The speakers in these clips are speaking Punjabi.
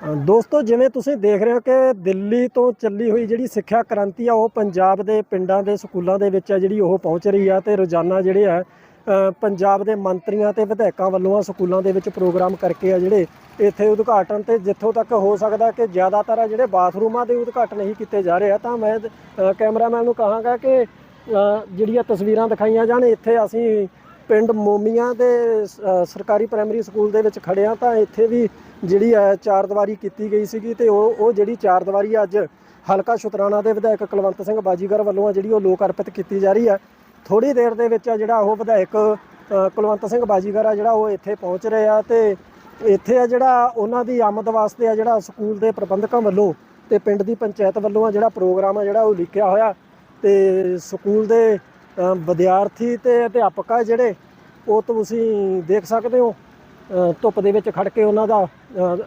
ਦੋਸਤੋ, ਜਿਵੇਂ ਤੁਸੀਂ ਦੇਖ ਰਹੇ ਹੋ ਕਿ ਦਿੱਲੀ ਤੋਂ ਚੱਲੀ ਹੋਈ ਜਿਹੜੀ ਸਿੱਖਿਆ ਕ੍ਰਾਂਤੀ ਆ, ਉਹ ਪੰਜਾਬ ਦੇ ਪਿੰਡਾਂ ਦੇ ਸਕੂਲਾਂ ਦੇ ਵਿੱਚ ਆ ਜਿਹੜੀ ਉਹ ਪਹੁੰਚ ਰਹੀ ਆ ਤੇ ਰੋਜ਼ਾਨਾ ਜਿਹੜੇ ਆ ਪੰਜਾਬ ਦੇ ਮੰਤਰੀਆਂ ਤੇ ਵਿਧਾਇਕਾਂ ਵੱਲੋਂ ਆ ਸਕੂਲਾਂ ਦੇ ਵਿੱਚ ਪ੍ਰੋਗਰਾਮ ਕਰਕੇ ਆ ਜਿਹੜੇ ਇੱਥੇ ਉਦਘਾਟਨ ਤੇ ਜਿੱਥੋਂ ਤੱਕ ਹੋ ਸਕਦਾ ਕਿ ਜ਼ਿਆਦਾਤਰ ਆ ਜਿਹੜੇ ਬਾਥਰੂਮਾਂ ਦੇ ਉਦਘਾਟਨ ਹੀ ਕੀਤੇ ਜਾ ਰਹੇ ਆ, ਤਾਂ ਮੈਂ ਕੈਮਰਾਮੈਨ ਨੂੰ ਕਹਾਂਗਾ ਕਿ ਜਿਹੜੀਆਂ ਤਸਵੀਰਾਂ ਦਿਖਾਈਆਂ ਜਾਣ, ਇੱਥੇ ਅਸੀਂ ਪਿੰਡ ਮੋਮੀਆਂ ਦੇ ਸਰਕਾਰੀ ਪ੍ਰਾਇਮਰੀ ਸਕੂਲ ਦੇ ਵਿੱਚ ਖੜੇ ਤਾਂ ਇੱਥੇ ਵੀ ਜਿਹੜੀ ਹੈ ਚਾਰ ਦੀਵਾਰੀ ਕੀਤੀ ਗਈ ਸੀਗੀ ਤੇ ਉਹ ਉਹ ਜਿਹੜੀ ਚਾਰ ਦੀਵਾਰੀ ਆ ਅੱਜ ਹਲਕਾ ਸ਼ੁਤਰਾਣਾ ਦੇ ਵਿਧਾਇਕ ਕੁਲਵੰਤ ਸਿੰਘ ਬਾਜੀਗਰ ਵੱਲੋਂ ਆ ਜਿਹੜੀ ਉਹ ਲੋਕ ਅਰਪਿਤ ਕੀਤੀ ਜਾ ਰਹੀ ਹੈ ਥੋੜੀ ਦੇਰ ਦੇ ਵਿੱਚ ਆ ਜਿਹੜਾ ਉਹ ਵਿਧਾਇਕ ਕੁਲਵੰਤ ਸਿੰਘ ਬਾਜੀਗਰ ਆ ਜਿਹੜਾ ਉਹ ਇੱਥੇ ਪਹੁੰਚ ਰਹੇ ਆ ਤੇ ਇੱਥੇ ਆ ਜਿਹੜਾ ਉਹਨਾਂ ਦੀ ਆਮਦ ਵਾਸਤੇ ਆ ਜਿਹੜਾ ਸਕੂਲ ਦੇ ਪ੍ਰਬੰਧਕਾਂ ਵੱਲੋਂ ਤੇ ਪਿੰਡ ਦੀ ਪੰਚਾਇਤ ਵੱਲੋਂ ਆ ਜਿਹੜਾ ਪ੍ਰੋਗਰਾਮ ਆ ਜਿਹੜਾ ਉਹ ਲਿਖਿਆ ਹੋਇਆ ਤੇ ਸਕੂਲ ਦੇ ਵਿਦਿਆਰਥੀ ਤੇ ਅਧਿਆਪਕ ਆ ਜਿਹੜੇ ਉਹ ਤੁਸੀਂ ਦੇਖ ਸਕਦੇ ਹੋ ਧੁੱਪ ਦੇ ਵਿੱਚ ਖੜ ਕੇ ਉਹਨਾਂ ਦਾ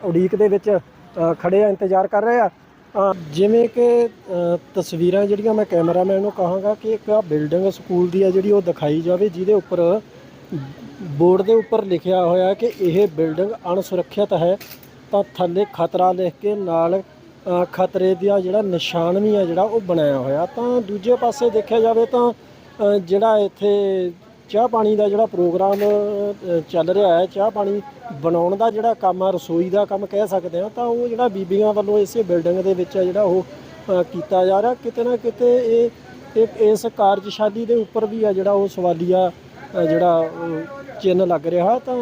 ਉਡੀਕ ਦੇ ਵਿੱਚ ਅ, ਖੜੇ ਆ ਇੰਤਜ਼ਾਰ ਕਰ ਰਹੇ ਆ। ਜਿਵੇਂ ਕਿ ਤਸਵੀਰਾਂ ਜਿਹੜੀਆਂ ਮੈਂ ਕੈਮਰਾਮੈਨ ਨੂੰ ਕਹਾਂਗਾ ਕਿ ਇੱਕ ਬਿਲਡਿੰਗ ਸਕੂਲ ਦੀ ਆ ਜਿਹੜੀ ਉਹ ਦਿਖਾਈ ਜਾਵੇ ਜਿਹਦੇ ਉੱਪਰ ਬੋਰਡ ਦੇ ਉੱਪਰ ਲਿਖਿਆ ਹੋਇਆ ਕਿ ਇਹ ਬਿਲਡਿੰਗ ਅਣਸੁਰੱਖਿਅਤ ਹੈ ਤਾਂ ਥੱਲੇ ਖਤਰਾ ਲਿਖ ਕੇ ਨਾਲ ਖਤਰੇ ਦਾ ਜਿਹੜਾ ਨਿਸ਼ਾਨ ਵੀ ਆ ਜਿਹੜਾ ਉਹ ਬਣਾਇਆ ਹੋਇਆ। ਤਾਂ ਦੂਜੇ ਪਾਸੇ ਦੇਖਿਆ ਜਾਵੇ ਤਾਂ ਜਿਹੜਾ ਇੱਥੇ ਚਾਹ ਪਾਣੀ ਦਾ ਜਿਹੜਾ ਪ੍ਰੋਗਰਾਮ ਚੱਲ ਰਿਹਾ ਹੈ, ਚਾਹ ਪਾਣੀ ਬਣਾਉਣ ਦਾ ਜਿਹੜਾ ਕੰਮ ਆ, ਰਸੋਈ ਦਾ ਕੰਮ ਕਹਿ ਸਕਦੇ ਆ ਤਾਂ ਉਹ ਜਿਹੜਾ ਬੀਬੀਆਂ ਵੱਲੋਂ ਇਸੇ ਬਿਲਡਿੰਗ ਦੇ ਵਿੱਚ ਆ ਜਿਹੜਾ ਉਹ ਕੀਤਾ ਜਾ ਰਿਹਾ। ਕਿਤੇ ਨਾ ਕਿਤੇ ਇਹ ਇਸ ਕਾਰਜਸ਼ਾਲੀ ਦੇ ਉੱਪਰ ਵੀ ਆ ਜਿਹੜਾ ਉਹ ਸਵਾਲੀਆ ਜਿਹੜਾ ਉਹ ਚਿੰਨ੍ਹ ਲੱਗ ਰਿਹਾ, ਤਾਂ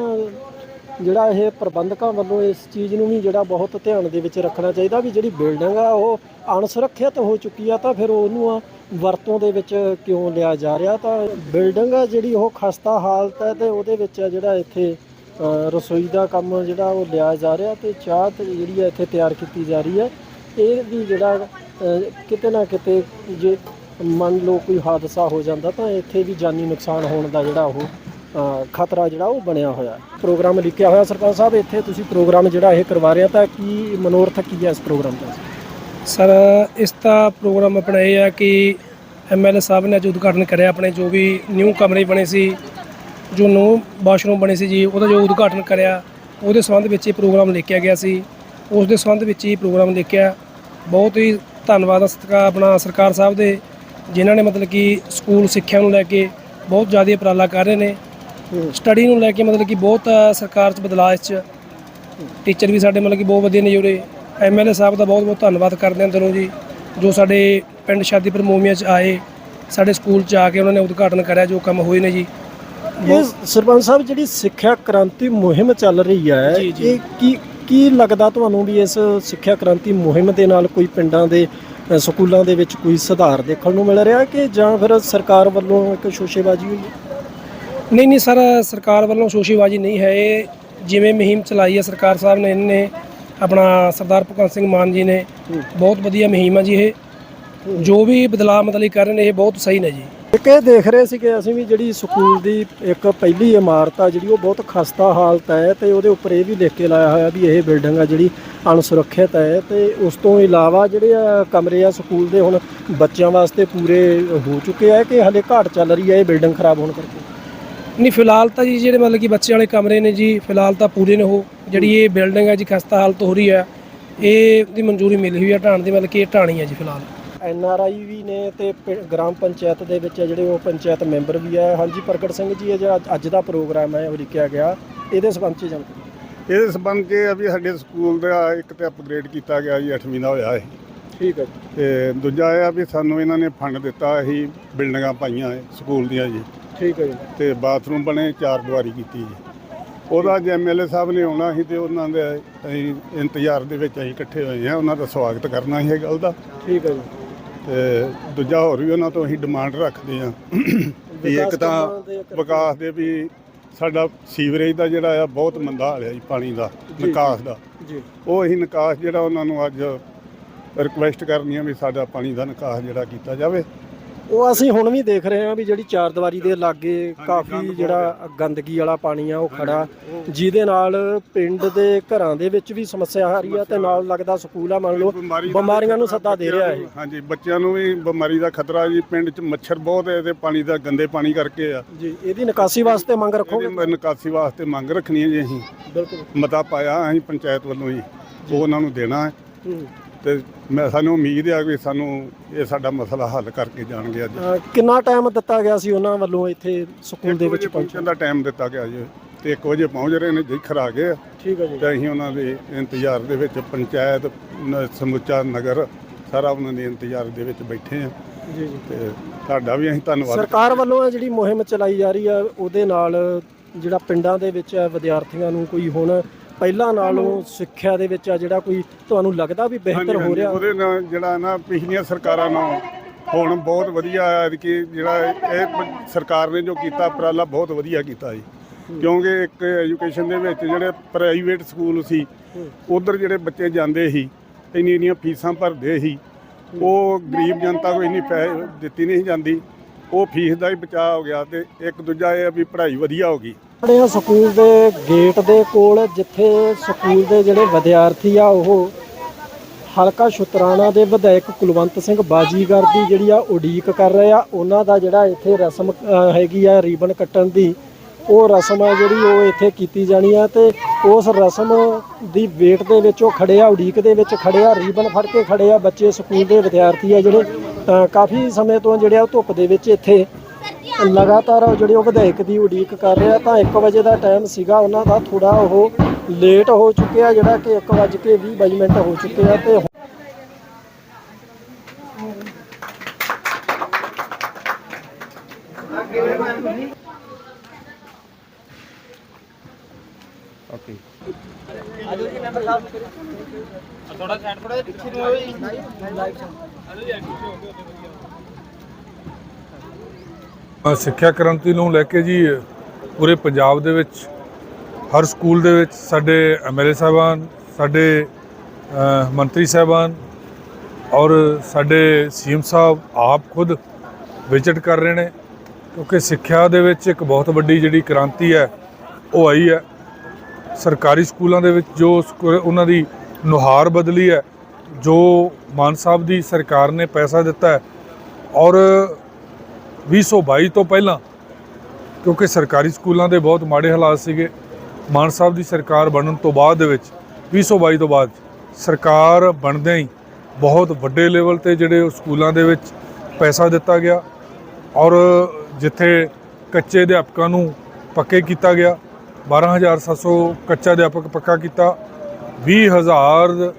ਜਿਹੜਾ ਇਹ ਪ੍ਰਬੰਧਕਾਂ ਵੱਲੋਂ ਇਸ ਚੀਜ਼ ਨੂੰ ਵੀ ਜਿਹੜਾ ਬਹੁਤ ਧਿਆਨ ਦੇ ਵਿੱਚ ਰੱਖਣਾ ਚਾਹੀਦਾ ਵੀ ਜਿਹੜੀ ਬਿਲਡਿੰਗ ਆ ਉਹ ਅਣਸੁਰੱਖਿਅਤ ਹੋ ਚੁੱਕੀ ਆ ਤਾਂ ਫਿਰ ਉਹਨੂੰ ਆ ਵਰਤੋਂ ਦੇ ਵਿੱਚ ਕਿਉਂ ਲਿਆ ਜਾ ਰਿਹਾ? ਤਾਂ ਬਿਲਡਿੰਗ ਆ ਜਿਹੜੀ ਉਹ ਖਸਤਾ ਹਾਲਤ ਹੈ ਤੇ ਉਹਦੇ ਵਿੱਚ ਜਿਹੜਾ ਇੱਥੇ ਰਸੋਈ ਦਾ ਕੰਮ ਜਿਹੜਾ ਉਹ ਲਿਆ ਜਾ ਰਿਹਾ ਤੇ ਚਾਹ ਜਿਹੜੀ ਹੈ ਇੱਥੇ ਤਿਆਰ ਕੀਤੀ ਜਾ ਰਹੀ ਹੈ ਇਹ ਵੀ ਜਿਹੜਾ ਕਿਤੇ ਨਾ ਕਿਤੇ ਜੇ ਮੰਨ ਲਓ ਕੋਈ ਹਾਦਸਾ ਹੋ ਜਾਂਦਾ ਤਾਂ ਇੱਥੇ ਵੀ ਜਾਨੀ ਨੁਕਸਾਨ ਹੋਣ ਦਾ ਜਿਹੜਾ ਉਹ ਖਤਰਾ ਜਿਹੜਾ ਉਹ ਬਣਿਆ ਹੋਇਆ। ਪ੍ਰੋਗਰਾਮ ਲਿਖਿਆ ਹੋਇਆ ਸਰਪੰਚ ਸਾਹਿਬ, ਇੱਥੇ ਤੁਸੀਂ ਪ੍ਰੋਗਰਾਮ ਜਿਹੜਾ ਇਹ ਕਰਵਾ ਰਹੇ ਹੋ ਤਾਂ ਕੀ ਮਨੋਰਥ ਕੀ ਹੈ ਇਸ ਪ੍ਰੋਗਰਾਮ ਦਾ? ਸਰ, ਇਸ ਦਾ ਪ੍ਰੋਗਰਾਮ ਆਪਣਾ ਇਹ ਹੈ ਕਿ ਐਮਐਲਏ ਸਾਹਿਬ ਨੇ ਅੱਜ ਉਦਘਾਟਨ ਕਰਿਆ ਆਪਣੇ ਜੋ ਵੀ ਨਿਊ ਕਮਰੇ ਬਣੇ ਸੀ, ਜੋ ਨਿਊ ਵਾਸ਼ਰੂਮ ਬਣੇ ਸੀ ਜੀ, ਉਹਦਾ ਜੋ ਉਦਘਾਟਨ ਕਰਿਆ, ਉਹਦੇ ਸੰਬੰਧ ਵਿੱਚ ਇਹ ਪ੍ਰੋਗਰਾਮ ਲਿਖਿਆ ਗਿਆ ਸੀ। ਉਸ ਦੇ ਸੰਬੰਧ ਵਿੱਚ ਇਹ ਪ੍ਰੋਗਰਾਮ ਲਿਖਿਆ। ਬਹੁਤ ਹੀ ਧੰਨਵਾਦ ਸਤਿਕਾਰ, ਆਪਣਾ ਸਰਕਾਰ ਸਾਹਿਬ ਦੇ, ਜਿਨ੍ਹਾਂ ਨੇ ਮਤਲਬ ਕਿ ਸਕੂਲ ਸਿੱਖਿਆ ਨੂੰ ਲੈ ਕੇ ਬਹੁਤ ਜ਼ਿਆਦਾ ਉਪਰਾਲਾ ਕਰ ਰਹੇ ਨੇ। ਸਟੱਡੀ ਨੂੰ ਲੈ ਕੇ ਮਤਲਬ ਕਿ ਬਹੁਤ ਸਰਕਾਰ 'ਚ ਬਦਲਾਅ ਇਸ 'ਚ ਟੀਚਰ ਵੀ ਸਾਡੇ ਮਤਲਬ ਕਿ ਬਹੁਤ ਵਧੀਆ ਨੇ ਜੁੜੇ। ਐਮਐਲਏ ਸਾਹਿਬ ਦਾ ਬਹੁਤ ਬਹੁਤ ਧੰਨਵਾਦ ਕਰਦੇ ਹਾਂ ਦਿਲੋਂ ਜੀ ਜੋ ਸਾਡੇ ਪਿੰਡ ਸ਼ਾਦੀਪੁਰ ਮੋਮੀਆਂ 'ਚ ਆਏ ਸਾਡੇ ਸਕੂਲ 'ਚ ਆ ਕੇ ਉਹਨਾਂ ਨੇ ਉਦਘਾਟਨ ਕਰਿਆ ਜੋ ਕੰਮ ਹੋਏ ਨੇ ਜੀ। ਇਹ ਸਰਪੰਚ ਸਾਹਿਬ ਜਿਹੜੀ ਸਿੱਖਿਆ ਕ੍ਰਾਂਤੀ ਮੁਹਿੰਮ ਚੱਲ ਰਹੀ ਹੈ। ਇਹ ਕੀ ਕੀ ਲੱਗਦਾ ਤੁਹਾਨੂੰ ਵੀ ਇਸ ਸਿੱਖਿਆ ਕ੍ਰਾਂਤੀ ਮੁਹਿੰਮ ਦੇ ਨਾਲ ਕੋਈ ਪਿੰਡਾਂ ਦੇ ਸਕੂਲਾਂ ਦੇ ਵਿੱਚ ਕੋਈ ਸੁਧਾਰ ਦੇਖਣ ਨੂੰ ਮਿਲ ਰਿਹਾ ਕਿ ਜਾਂ ਫਿਰ ਸਰਕਾਰ ਵੱਲੋਂ ਇੱਕ ਸ਼ੋਸ਼ੇਬਾਜ਼ੀ ਹੋਈ ਹੈ? ਨਹੀਂ ਨਹੀਂ ਸਰ, ਸਰਕਾਰ ਵੱਲੋਂ ਸ਼ੋਸ਼ੀਬਾਜ਼ੀ ਨਹੀਂ ਹੈ। ਇਹ ਜਿਵੇਂ ਮੁਹਿੰਮ ਚਲਾਈ ਹੈ, ਸਰਕਾਰ ਸਾਹਿਬ ਨੇ, ਇਹਨੇ ਆਪਣਾ ਸਰਦਾਰ ਭਗਵੰਤ ਸਿੰਘ ਮਾਨ ਜੀ ਨੇ। ਬਹੁਤ ਵਧੀਆ ਮੁਹਿੰਮ ਹੈ ਜੀ ਇਹ। ਜੋ ਵੀ ਬਦਲਾਅ ਮਤਲਬ ਕਰ ਰਹੇ ਨੇ, ਇਹ ਬਹੁਤ ਸਹੀ ਨੇ ਜੀ। ਇੱਕ ਇਹ ਦੇਖ ਰਹੇ ਸੀ ਕਿ ਅਸੀਂ ਵੀ ਜਿਹੜੀ ਸਕੂਲ ਦੀ ਇੱਕ ਪਹਿਲੀ ਇਮਾਰਤ ਆ, ਜਿਹੜੀ ਉਹ ਬਹੁਤ ਖਸਤਾ ਹਾਲਤ ਹੈ ਤੇ ਉਹਦੇ ਉੱਪਰ ਇਹ ਵੀ ਲਿਖ ਕੇ ਲਾਇਆ ਹੋਇਆ ਵੀ ਇਹ ਬਿਲਡਿੰਗ ਆ ਜਿਹੜੀ ਅਣਸੁਰੱਖਿਅਤ ਹੈ ਤੇ ਉਸ ਤੋਂ ਇਲਾਵਾ ਜਿਹੜੇ ਆ ਕਮਰੇ ਆ ਸਕੂਲ ਦੇ ਹੁਣ ਬੱਚਿਆਂ ਵਾਸਤੇ ਪੂਰੇ ਹੋ ਚੁੱਕੇ ਆ ਕਿ ਹਲੇ ਘਾਟ ਚੱਲ ਰਹੀ ਹੈ, ਇਹ ਬਿਲਡਿੰਗ ਖਰਾਬ ਹੋਣ ਕਰਕੇ। ਨਹੀਂ ਫਿਲਹਾਲ ਤਾਂ ਜੀ ਜਿਹੜੇ ਮਤਲਬ ਕਿ ਬੱਚੇ ਵਾਲੇ ਕਮਰੇ ਨੇ ਜੀ ਫਿਲਹਾਲ ਤਾਂ ਪੂਰੇ ਨੇ ਉਹ। ਜਿਹੜੀ ਇਹ ਬਿਲਡਿੰਗ ਹੈ ਜੀ ਖਸਤਾ ਹਾਲਤ ਹੋ ਰਹੀ ਹੈ ਇਹ ਦੀ ਮਨਜ਼ੂਰੀ ਮਿਲੀ ਹੋਈ ਹੈ ਢਾਣ ਦੀ ਮਤਲਬ ਕਿ ਇਹ ਢਾਣੀ ਹੈ ਜੀ ਫਿਲਹਾਲ। ਐਨ ਆਰ ਆਈ ਵੀ ਨੇ ਤੇ ਪਿੰ- ਗ੍ਰਾਮ ਪੰਚਾਇਤ ਦੇ ਵਿੱਚ ਜਿਹੜੇ ਉਹ ਪੰਚਾਇਤ ਮੈਂਬਰ ਵੀ ਆ ਹਾਂਜੀ ਪ੍ਰਗਟ ਸਿੰਘ ਜੀ ਇਹ ਜਿਹੜਾ ਅੱਜ ਦਾ ਪ੍ਰੋਗਰਾਮ ਹੈ ਉਹ ਲਿਖਿਆ ਗਿਆ। ਇਹਦੇ ਸੰਬੰਧ ਚ ਜਾਣਕਾਰੀ? ਇਹਦੇ ਸੰਬੰਧ 'ਚ ਇਹ ਆ ਵੀ ਸਾਡੇ ਸਕੂਲ ਦਾ ਇੱਕ ਤੇ ਅਪਗ੍ਰੇਡ ਕੀਤਾ ਗਿਆ ਜੀ 8ਵੀਂ ਦਾ ਹੋਇਆ ਹੈ ਠੀਕ ਹੈ ਤੇ ਦੂਜਾ ਇਹ ਆ ਵੀ ਸਾਨੂੰ ਇਹਨਾਂ ਨੇ ਫੰਡ ਦਿੱਤਾ ਅਸੀਂ ਬਿਲਡਿੰਗਾਂ ਪਾਈਆਂ ਹੈ ਸਕੂਲ ਦੀਆਂ ਜੀ। ਠੀਕ ਹੈ ਜੀ। ਤੇ ਬਾਥਰੂਮ ਬਣੇ ਚਾਰ ਦੀਵਾਰੀ ਕੀਤੀ ਜੀ। ਉਹਦਾ ਜੇ ਐਮਐਲਏ ਸਾਹਿਬ ਨੇ ਆਉਣਾ ਸੀ ਤੇ ਉਹਨਾਂ ਦੇ ਅਸੀਂ ਇੰਤਜ਼ਾਰ ਦੇ ਵਿੱਚ ਅਸੀਂ ਇਕੱਠੇ ਹੋਏ ਹਾਂ। ਉਹਨਾਂ ਦਾ ਸਵਾਗਤ ਕਰਨਾ ਸੀ ਇਹ ਗੱਲ ਦਾ। ਠੀਕ ਹੈ ਜੀ। ਤੇ ਦੂਜਾ ਹੋਰ ਵੀ ਉਹਨਾਂ ਤੋਂ ਅਸੀਂ ਡਿਮਾਂਡ ਰੱਖਦੇ ਹਾਂ ਵੀ ਇੱਕ ਤਾਂ ਵਿਕਾਸ ਦੇ ਵੀ ਸਾਡਾ ਸੀਵਰੇਜ ਦਾ ਜਿਹੜਾ ਆ ਬਹੁਤ ਮੰਦਾ ਹਾਲ ਹੈ ਜੀ ਪਾਣੀ ਦਾ। ਨਿਕਾਸ ਦਾ। ਜੀ। ਉਹ ਅਸੀਂ ਨਿਕਾਸ ਜਿਹੜਾ ਉਹਨਾਂ ਨੂੰ ਅੱਜ ਰਿਕੁਐਸਟ ਕਰਨੀ ਆ ਵੀ ਸਾਡਾ ਪਾਣੀ ਦਾ ਨਿਕਾਸ ਜਿਹੜਾ ਕੀਤਾ ਜਾਵੇ। ਉਹ ਅਸੀਂ ਹੁਣ ਵੀ ਦੇਖ ਰਹੇ ਹਾਂ ਵੀ ਜਿਹੜੀ ਚਾਰ ਦੀਵਾਰੀ ਦੇ ਲਾਗੇ ਕਾਫੀ ਜਿਹੜਾ ਗੰਦਗੀ ਵਾਲਾ ਪਾਣੀ ਆ ਉਹ ਖੜਾ। ਜਿਹਦੇ ਨਾਲ ਪਿੰਡ ਦੇ ਘਰਾਂ ਦੇ ਵਿੱਚ ਵੀ ਸਮੱਸਿਆ ਆ ਰਹੀ ਆ ਤੇ ਨਾਲ ਲੱਗਦਾ ਸਕੂਲ ਆ ਮੰਨ ਲਓ ਬਿਮਾਰੀਆਂ ਨੂੰ ਸੱਦਾ ਦੇ ਰਿਹਾ ਇਹ। ਹਾਂਜੀ ਬੱਚਿਆਂ ਨੂੰ ਵੀ ਬਿਮਾਰੀ ਦਾ ਖਤਰਾ ਜੀ ਪਿੰਡ 'ਚ ਮੱਛਰ ਬਹੁਤ ਹੈ ਤੇ ਪਾਣੀ ਦਾ ਗੰਦੇ ਪਾਣੀ ਕਰਕੇ ਆ। ਜੀ ਇਹਦੀ ਨਿਕਾਸੀ ਵਾਸਤੇ ਮੰਗ ਰੱਖੋਗੇ? ਨਿਕਾਸੀ ਵਾਸਤੇ ਮੰਗ ਰੱਖਣੀ ਹੈ ਜੀ ਅਸੀਂ। ਬਿਲਕੁਲ। ਮਤਾ ਪਾਇਆ ਅਸੀਂ ਪੰਚਾਇਤ ਵੱਲੋਂ ਜੀ ਉਹ ਉਹਨਾਂ ਨੂੰ ਦੇਣਾ ਹੈ। ਹੂੰ। ਤੇ ਮੈਂ ਸਾਨੂੰ ਉਮੀਦ ਹੈ ਕਿ ਸਾਨੂੰ ਇਹ ਸਾਡਾ ਮਸਲਾ ਹੱਲ ਕਰਕੇ ਜਾਣਗੇ ਅੱਜ। ਅਹ ਕਿੰਨਾ ਟਾਈਮ ਦਿੱਤਾ ਗਿਆ ਸੀ ਉਹਨਾਂ ਵੱਲੋਂ ਇੱਥੇ ਸਕੂਲ ਦੇ ਇੱਕ ਵਿੱਚ ਵਜੇ ਪਹੁੰਚਣ? ਪਹੁੰਚਣ ਦਾ ਟਾਈਮ ਦਿੱਤਾ ਗਿਆ ਜੀ। ਤੇ 1 ਵਜੇ ਪਹੁੰਚ ਰਹੇ ਨੇ ਜਿੱਖਰ ਆ ਗਏ ਆ। ਠੀਕ ਹੈ ਜੀ। ਤੇ ਅਸੀਂ ਉਹਨਾਂ ਦੇ ਇੰਤਜ਼ਾਰ ਦੇ ਵਿੱਚ ਪੰਚਾਇਤ ਨ- ਸਮੁੱਚਾ ਨਗਰ ਸਾਰਾ ਉਹਨਾਂ ਦੇ ਇੰਤਜ਼ਾਰ ਦੇ ਵਿੱਚ ਬੈਠੇ ਆ। ਜੀ ਜੀ। ਤੇ ਤੁਹਾਡਾ ਵੀ ਅਸੀਂ ਧੰਨਵਾਦ ਸਰਕਾਰ ਵੱਲੋਂ ਇਹ ਜਿਹੜੀ ਮੁਹਿੰਮ ਚਲਾਈ ਜਾ ਰਹੀ ਆ ਉਹਦੇ ਨਾਲ ਜਿਹੜਾ ਪਿੰਡਾਂ ਦੇ ਵਿੱਚ ਹੈ ਵਿਦਿਆਰਥੀਆਂ ਨੂੰ ਕੋਈ ਹੁਣ ਪਹਿਲਾਂ ਨਾਲੋਂ ਸਿੱਖਿਆ ਦੇ ਵਿੱਚ ਆ ਜਿਹੜਾ ਕੋਈ ਤੁਹਾਨੂੰ ਲੱਗਦਾ ਵੀ ਬਿਹਤਰ ਹੋ ਰਿਹਾ? ਉਹਦੇ ਨਾਲ ਜਿਹੜਾ ਨਾ ਪਿਛਲੀਆਂ ਸਰਕਾਰਾਂ ਨਾਲ ਹੁਣ ਬਹੁਤ ਵਧੀਆ ਆ ਕਿ ਜਿਹੜਾ ਇਹ ਸਰਕਾਰ ਨੇ ਜੋ ਕੀਤਾ ਉਪਰਾਲਾ ਬਹੁਤ ਵਧੀਆ ਕੀਤਾ ਜੀ। ਕਿਉਂਕਿ ਇੱਕ ਐਜੂਕੇਸ਼ਨ ਦੇ ਵਿੱਚ ਜਿਹੜੇ ਪ੍ਰਾਈਵੇਟ ਸਕੂਲ ਸੀ ਉਧਰ ਜਿਹੜੇ ਬੱਚੇ ਜਾਂਦੇ ਸੀ ਇੰਨੀ ਇੰਨੀਆਂ ਫੀਸਾਂ ਭਰਦੇ ਸੀ ਉਹ ਗਰੀਬ ਜਨਤਾ ਕੋਈ ਇੰਨੀ ਪੈਸੇ ਦਿੱਤੀ ਨਹੀਂ ਜਾਂਦੀ। ਉਹ ਫੀਸ ਦਾ ਹੀ ਬਚਾਅ ਹੋ ਗਿਆ ਤੇ ਇੱਕ ਦੂਜਾ ਇਹ ਵੀ ਪੜ੍ਹਾਈ ਵਧੀਆ ਹੋ ਗਈ। ਆਪਣੇ ਸਕੂਲ ਦੇ ਗੇਟ ਦੇ ਕੋਲ, ਜਿੱਥੇ ਸਕੂਲ ਦੇ ਜਿਹੜੇ ਵਿਦਿਆਰਥੀ ਆ, ਉਹ ਹਲਕਾ ਸ਼ੁਤਰਾਣਾ ਦੇ ਵਿਧਾਇਕ ਕੁਲਵੰਤ ਸਿੰਘ ਬਾਜੀਗਰ ਦੀ ਜਿਹੜੀ ਆ ਉਡੀਕ ਕਰ ਰਹੇ ਆ। ਉਹਨਾਂ ਦਾ ਜਿਹੜਾ ਇੱਥੇ ਰਸਮ ਹੈਗੀ ਆ ਰੀਬਨ ਕੱਟਣ ਦੀ, ਉਹ ਰਸਮ ਆ ਜਿਹੜੀ ਉਹ ਇੱਥੇ ਕੀਤੀ ਜਾਣੀ ਆ ਤੇ ਉਸ ਰਸਮ ਦੀ ਵੇਟ ਦੇ ਵਿੱਚ ਉਹ ਖੜੇ ਆ, ਉਡੀਕ ਦੇ ਵਿੱਚ ਖੜੇ ਆ, ਰੀਬਨ ਫੜ ਕੇ ਖੜੇ ਆ। ਬੱਚੇ ਸਕੂਲ ਦੇ ਵਿਦਿਆਰਥੀ ਆ ਜਿਹੜੇ ਕਾਫੀ ਸਮੇਂ ਤੋਂ ਜਿਹੜੇ ਆ ਧੁੱਪ ਦੇ ਵਿੱਚ ਇੱਥੇ ਲਗਾਤਾਰ ਉਹ ਜਿਹੜੇ ਉਹ ਵਿਧਾਇਕ ਦੀ ਉਡੀਕ ਕਰ ਰਿਹਾ ਤਾਂ 1 ਵਜੇ ਦਾ ਟਾਈਮ ਸੀਗਾ ਉਹਨਾਂ ਦਾ ਥੋੜਾ ਉਹ ਲੇਟ ਹੋ ਚੁੱਕਿਆ ਜਿਹੜਾ ਕਿ 1 ਵਜੇ ਕੇ 20 ਬਾਈ ਮਿੰਟ ਹੋ ਚੁੱਕੇ ਆ ਤੇ ਅ, ਸਿੱਖਿਆ ਕ੍ਰਾਂਤੀ ਨੂੰ ਲੈ ਕੇ ਜੀ ਪੂਰੇ ਪੰਜਾਬ ਦੇ ਵਿੱਚ, ਹਰ ਸਕੂਲ ਦੇ ਵਿੱਚ ਸਾਡੇ ਐਮਐਲਏ ਸਾਹਿਬਾਨ, ਸਾਡੇ ਮੰਤਰੀ ਸਾਹਿਬਾਨ ਔਰ ਸਾਡੇ ਸੀਐਮ ਸਾਹਿਬ ਆਪ ਖੁਦ ਵਿਜ਼ਿਟ ਕਰ ਰਹੇ ਨੇ ਕਿਉਂਕਿ ਸਿੱਖਿਆ ਦੇ ਵਿੱਚ ਇੱਕ ਬਹੁਤ ਵੱਡੀ ਜਿਹੜੀ ਕ੍ਰਾਂਤੀ ਹੈ, ਉਹ ਆਈ ਹੈ। ਸਰਕਾਰੀ ਸਕੂਲਾਂ ਦੇ ਵਿੱਚ ਜੋ ਸਕੂ- ਉਹਨਾਂ ਦੀ ਨੁਹਾਰ ਬਦਲੀ ਹੈ, ਜੋ ਮਾਨ ਸਾਹਿਬ ਦੀ ਸਰਕਾਰ ਨੇ ਪੈਸਾ ਦਿੱਤਾ ਹੈ ਔਰ 2022 ਤੋਂ ਪਹਿਲਾਂ, ਕਿਉਂਕਿ ਸਰਕਾਰੀ ਸਕੂਲਾਂ ਦੇ ਬਹੁਤ ਮਾੜੇ ਹਾਲਾਤ ਸੀਗੇ। ਮਾਨ ਸਾਹਿਬ ਦੀ ਸਰਕਾਰ ਬਣਨ ਤੋਂ ਬਾਅਦ ਦੇ ਵਿੱਚ 2022 ਤੋਂ ਬਾਅਦ ਸਰਕਾਰ ਬਣਦਿਆਂ ਹੀ ਬਹੁਤ ਵੱਡੇ ਲੈਵਲ ਤੇ ਜਿਹੜੇ ਉਹ ਸਕੂਲਾਂ ਦੇ ਵਿੱਚ ਪੈਸਾ ਦਿੱਤਾ ਗਿਆ ਔਰ ਜਿੱਥੇ ਕੱਚੇ ਅਧਿਆਪਕਾਂ ਨੂੰ ਪੱਕੇ ਕੀਤਾ ਗਿਆ 12700 ਕੱਚਾ ਅਧਿਆਪਕ ਪੱਕਾ ਕੀਤਾ 20000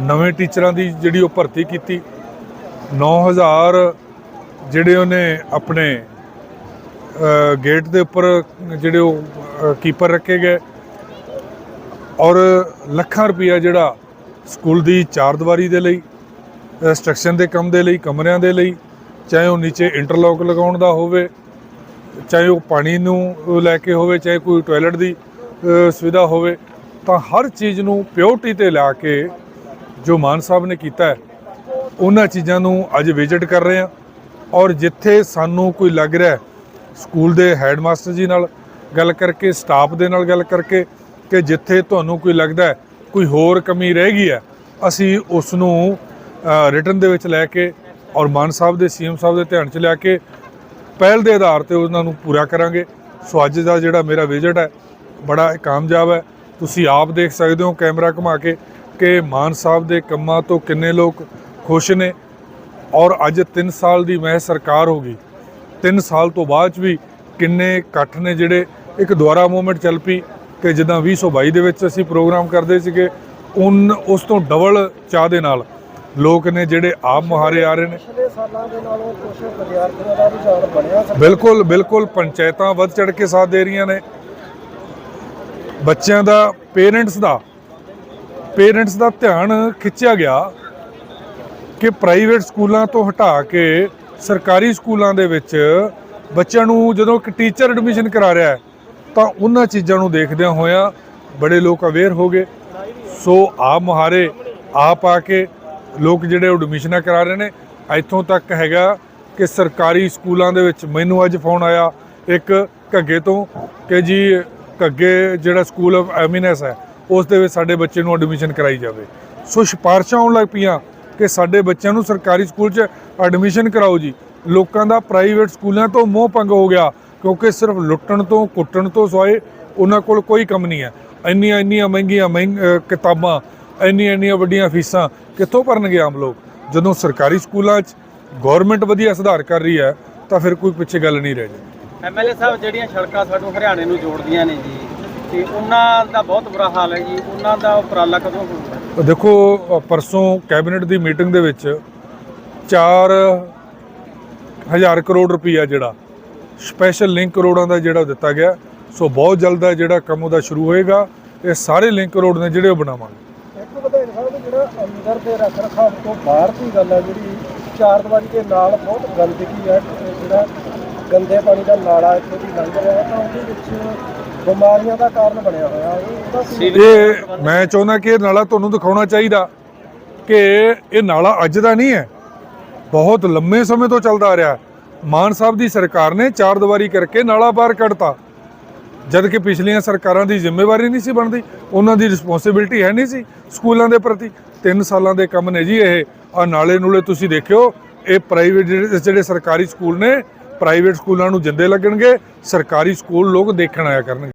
ਨਵੇਂ ਟੀਚਰਾਂ ਦੀ ਜਿਹੜੀ ਉਹ ਭਰਤੀ ਕੀਤੀ 9000 ਜਿਹੜੇ ਉਹਨੇ ਆਪਣੇ ਗੇਟ ਦੇ ਉੱਪਰ ਜਿਹੜੇ ਉਹ ਕੀਪਰ ਰੱਖੇ ਗਏ ਔਰ ਲੱਖਾਂ ਰੁਪਈਆ ਜਿਹੜਾ ਸਕੂਲ ਦੀ ਚਾਰ ਦੀਵਾਰੀ ਦੇ ਲਈ ਇੰਸਟਰਕਸ਼ਨ ਦੇ ਕੰਮ ਦੇ ਲਈ, ਕਮਰਿਆਂ ਦੇ ਲਈ, ਚਾਹੇ ਉਹ ਨੀਚੇ ਇੰਟਰਲੌਕ ਲਗਾਉਣ ਦਾ ਹੋਵੇ, ਚਾਹੇ ਉਹ ਪਾਣੀ ਨੂੰ ਲੈ ਕੇ ਹੋਵੇ, ਚਾਹੇ ਕੋਈ ਟਾਇਲਟ ਦੀ ਸੁਵਿਧਾ ਹੋਵੇ, ਤਾਂ ਹਰ ਚੀਜ਼ ਨੂੰ ਪਿਓਰਟੀ ਤੇ ਲਾ ਕੇ ਜੋ ਮਾਨ ਸਾਹਿਬ ਨੇ ਕੀਤਾ ਹੈ, ਉਹਨਾਂ ਚੀਜ਼ਾਂ ਨੂੰ ਅੱਜ ਵਿਜ਼ਿਟ ਕਰ ਰਹੇ ਹਾਂ। ਔਰ ਜਿੱਥੇ ਸਾਨੂੰ ਕੋਈ ਲੱਗ ਰਿਹਾ ਸਕੂਲ ਦੇ ਹੈਡਮਾਸਟਰ ਜੀ ਨਾਲ ਗੱਲ ਕਰਕੇ, ਸਟਾਫ ਦੇ ਨਾਲ ਗੱਲ ਕਰਕੇ ਕਿ ਜਿੱਥੇ ਤੁਹਾਨੂੰ ਕੋਈ ਲੱਗਦਾ ਕੋਈ ਹੋਰ ਕਮੀ ਰਹਿ ਗਈ ਹੈ, ਅਸੀਂ ਉਸ ਨੂੰ ਰਿਟਰਨ ਦੇ ਵਿੱਚ ਲੈ ਕੇ ਔਰ ਮਾਨ ਸਾਹਿਬ ਦੇ, ਸੀਐਮ ਸਾਹਿਬ ਦੇ ਧਿਆਨ 'ਚ ਲਿਆ ਕੇ ਪਹਿਲ ਦੇ ਆਧਾਰ ਤੇ ਉਹਨਾਂ ਨੂੰ ਪੂਰਾ ਕਰਾਂਗੇ। ਸੋ ਅੱਜ ਦਾ ਜਿਹੜਾ ਮੇਰਾ ਵਿਜ਼ਿਟ ਹੈ, ਬੜਾ ਕਾਮਯਾਬ ਹੈ। ਤੁਸੀਂ ਆਪ ਦੇਖ ਸਕਦੇ ਹੋ ਕੈਮਰਾ ਘੁਮਾ ਕੇ ਕਿ ਮਾਨ ਸਾਹਿਬ ਦੇ ਕੰਮਾਂ ਤੋਂ ਕਿੰਨੇ ਲੋਕ ਖੁਸ਼ ਨੇ ਔਰ ਅੱਜ 3 ਸਾਲ ਦੀ ਮੈਂ ਸਰਕਾਰ ਹੋ ਗਈ। 3 ਸਾਲ ਤੋਂ ਬਾਅਦ 'ਚ ਵੀ ਕਿੰਨੇ ਇਕੱਠ ਨੇ ਜਿਹੜੇ ਇੱਕ ਦੁਆਰਾ ਮੂਵਮੈਂਟ ਚੱਲ ਪਈ ਕਿ ਜਿੱਦਾਂ 2022 ਦੇ ਵਿੱਚ ਅਸੀਂ ਪ੍ਰੋਗਰਾਮ ਕਰਦੇ ਸੀਗੇ ਉਨ ਉਸ ਤੋਂ ਡਬਲ ਚਾਹ ਦੇ ਨਾਲ ਲੋਕ ਨੇ ਜਿਹੜੇ ਆਪ ਮੁਹਾਰੇ ਆ ਰਹੇ ਨੇ। ਪਿਛਲੇ ਸਾਲਾਂ ਦੇ ਨਾਲੋਂ ਕੁਝ ਵਿਦਿਆਰਥੀਆਂ ਦਾ ਰੁਝਾਨ ਬਣਿਆ ਬਿਲਕੁਲ ਬਿਲਕੁਲ ਪੰਚਾਇਤਾਂ ਵੱਧ ਚੜ ਕੇ ਸਾਥ ਦੇ ਰਹੀਆਂ ਨੇ। ਬੱਚਿਆਂ ਦਾ ਪੇਰੈਂਟਸ ਦਾ ਪੇਰੈਂਟਸ ਦਾ ਧਿਆਨ ਖਿੱਚਿਆ ਗਿਆ। ਕਿ ਪ੍ਰਾਈਵੇਟ ਸਕੂਲਾਂ ਤੋਂ ਹਟਾ ਕੇ ਸਰਕਾਰੀ ਸਕੂਲਾਂ ਦੇ ਵਿੱਚ ਬੱਚਿਆਂ ਨੂੰ ਜਦੋਂ ਇੱਕ ਟੀਚਰ ਐਡਮਿਸ਼ਨ ਕਰਾ ਰਿਹਾ ਤਾਂ ਉਹਨਾਂ ਚੀਜ਼ਾਂ ਨੂੰ ਦੇਖਦਿਆਂ ਹੋਇਆਂ ਬੜੇ ਲੋਕ ਅਵੇਅਰ ਹੋ ਗਏ। ਸੋ ਆਪ ਮੁਹਾਰੇ ਆਪ ਆ ਕੇ ਲੋਕ ਜਿਹੜੇ ਐਡਮਿਸ਼ਨਾਂ ਕਰਾ ਰਹੇ ਨੇ। ਇੱਥੋਂ ਤੱਕ ਹੈਗਾ ਕਿ ਸਰਕਾਰੀ ਸਕੂਲਾਂ ਦੇ ਵਿੱਚ ਮੈਨੂੰ ਅੱਜ ਫੋਨ ਆਇਆ ਇੱਕ ਘੱਗੇ ਤੋਂ ਕਿ ਜੀ ਘੱਗੇ ਜਿਹੜਾ ਸਕੂਲ ਆਫ ਐਮਿਨੈਂਸ ਹੈ, ਉਸ ਦੇ ਵਿੱਚ ਸਾਡੇ ਬੱਚੇ ਨੂੰ ਐਡਮਿਸ਼ਨ ਕਰਾਈ ਜਾਵੇ। ਸੋ ਸਿਫਾਰਸ਼ਾਂ ਆਉਣ ਲੱਗ ਪਈਆਂ। ਕਿ ਸਾਡੇ ਬੱਚਿਆਂ ਨੂੰ ਸਰਕਾਰੀ ਸਕੂਲ 'ਚ ਐਡਮਿਸ਼ਨ ਕਰਾਓ ਜੀ। ਲੋਕਾਂ ਦਾ ਪ੍ਰਾਈਵੇਟ ਸਕੂਲਾਂ ਤੋਂ ਮੋਹ ਭੰਗ ਹੋ ਗਿਆ, ਕਿਉਂਕਿ ਸਿਰਫ ਲੁੱਟਣ ਤੋਂ, ਕੁੱਟਣ ਤੋਂ ਸਵਾਏ ਉਹਨਾਂ ਕੋਲ ਕੋਈ ਕੰਮ ਨਹੀਂ ਹੈ। ਇੰਨੀਆਂ ਇੰਨੀਆਂ ਮਹਿੰਗੀਆਂ, ਮਹਿੰਗ ਕਿਤਾਬਾਂ, ਇੰਨੀਆਂ ਇੰਨੀਆਂ ਵੱਡੀਆਂ ਫੀਸਾਂ ਕਿੱਥੋਂ ਭਰਨਗੇ ਆਮ ਲੋਕ? ਜਦੋਂ ਸਰਕਾਰੀ ਸਕੂਲਾਂ 'ਚ ਗਵਰਨਮੈਂਟ ਵਧੀਆ ਸੁਧਾਰ ਕਰ ਰਹੀ ਹੈ, ਤਾਂ ਫਿਰ ਕੋਈ ਪਿੱਛੇ ਗੱਲ ਨਹੀਂ ਰਹਿ ਜਾਂਦੀ ਐਮਐਲਏ ਸਾਹਿਬ, ਜਿਹੜੀਆਂ ਸੜਕਾਂ ਸਾਨੂੰ ਹਰਿਆਣੇ ਨੂੰ ਜੋੜਦੀਆਂ ਨੇ ਜੀ ਤੇ ਉਹਨਾਂ ਦਾ ਬਹੁਤ ਬੁਰਾ ਹਾਲ ਹੈ ਜੀ। ਉਹਨਾਂ ਦਾ ਉਪਰਾਲਾ ਕਦੋਂ ਹੋਊਗਾ ਦੇਖੋ ਪਰਸੋਂ ਕੈਬਨਿਟ ਦੀ ਮੀਟਿੰਗ ਦੇ ਵਿੱਚ 4 ਹਜ਼ਾਰ ਕਰੋੜ ਰੁਪਈਆ ਜਿਹੜਾ ਸਪੈਸ਼ਲ ਲਿੰਕ ਰੋਡਾਂ ਦਾ ਜਿਹੜਾ ਦਿੱਤਾ ਗਿਆ। ਸੋ ਬਹੁਤ ਜਲਦ ਹੈ ਜਿਹੜਾ ਕੰਮ ਉਹਦਾ ਸ਼ੁਰੂ ਹੋਏਗਾ। ਇਹ ਸਾਰੇ ਲਿੰਕ ਰੋਡ ਨੇ ਜਿਹੜੇ ਉਹ ਬਣਾਵਾਂਗੇ। ਇੱਕ ਵਿਧਾਇਕ ਸਾਹਿਬ ਜਿਹੜਾ ਅੰਦਰ ਦੇ ਰੱਖ ਰਖਾਵ ਤੋਂ ਬਾਹਰ ਦੀ ਗੱਲ ਹੈ ਜਿਹੜੀ ਚਾਰ ਦੀਵਾਰੀ ਦੇ ਨਾਲ ਬਹੁਤ ਗੰਦਗੀ ਹੈ ਜਿਹੜਾ ਗੰਦੇ ਪਾਣੀ ਦਾ ਨਾਲਾ ਇੱਥੇ ਦੀ ਲੰਘ ਰਿਹਾ ਹੈ ਤਾਂ ਉਹਦੇ ਵਿੱਚ ਬਿਮਾਰੀਆਂ ਦਾ ਕਾਰਨ ਬਣਿਆ ਹੋਇਆ ਹੈ। ਇਹ ਮੈਂ ਚਾਹੁੰਦਾ ਕਿ ਇਹ ਨਾਲਾ ਤੁਹਾਨੂੰ ਦਿਖਾਉਣਾ ਚਾਹੀਦਾ ਕਿ ਇਹ ਨਾਲਾ ਅੱਜ ਦਾ ਨਹੀਂ ਹੈ। ਬਹੁਤ ਲੰਮੇ ਸਮੇਂ ਤੋਂ ਚੱਲਦਾ ਆ ਰਿਹਾ। ਮਾਨ ਸਾਹਿਬ ਦੀ ਸਰਕਾਰ ਨੇ ਚਾਰ ਦੀਵਾਰੀ ਕਰਕੇ ਨਾਲਾ ਬਾਹਰ ਕੱਢਤਾ। ਜਦ ਕਿ ਪਿਛਲੀਆਂ ਸਰਕਾਰਾਂ ਦੀ ਜ਼ਿੰਮੇਵਾਰੀ ਨਹੀਂ ਸੀ ਬਣਦੀ, ਉਹਨਾਂ ਦੀ ਰਿਸਪੌਂਸਿਬਿਲਟੀ ਹੈ ਨਹੀਂ ਸੀ ਸਕੂਲਾਂ ਦੇ ਪ੍ਰਤੀ। 3 ਸਾਲਾਂ ਦੇ ਕੰਮ ਨੇ ਜੀ ਇਹ। ਆ ਨਾਲੇ ਨੂਲੇ ਤੁਸੀਂ ਦੇਖਿਓ, ਇਹ ਪ੍ਰਾਈਵੇਟ ਜਿਹੜੇ ਜਿਹੜੇ ਸਰਕਾਰੀ ਸਕੂਲ ਨੇ ਪ੍ਰਾਈਵੇਟ ਸਕੂਲਾਂ ਨੂੰ ਜਿੰਦੇ ਲੱਗਣਗੇ, ਸਰਕਾਰੀ ਸਕੂਲ ਲੋਕ ਦੇਖਣ ਆਇਆ ਕਰਨਗੇ।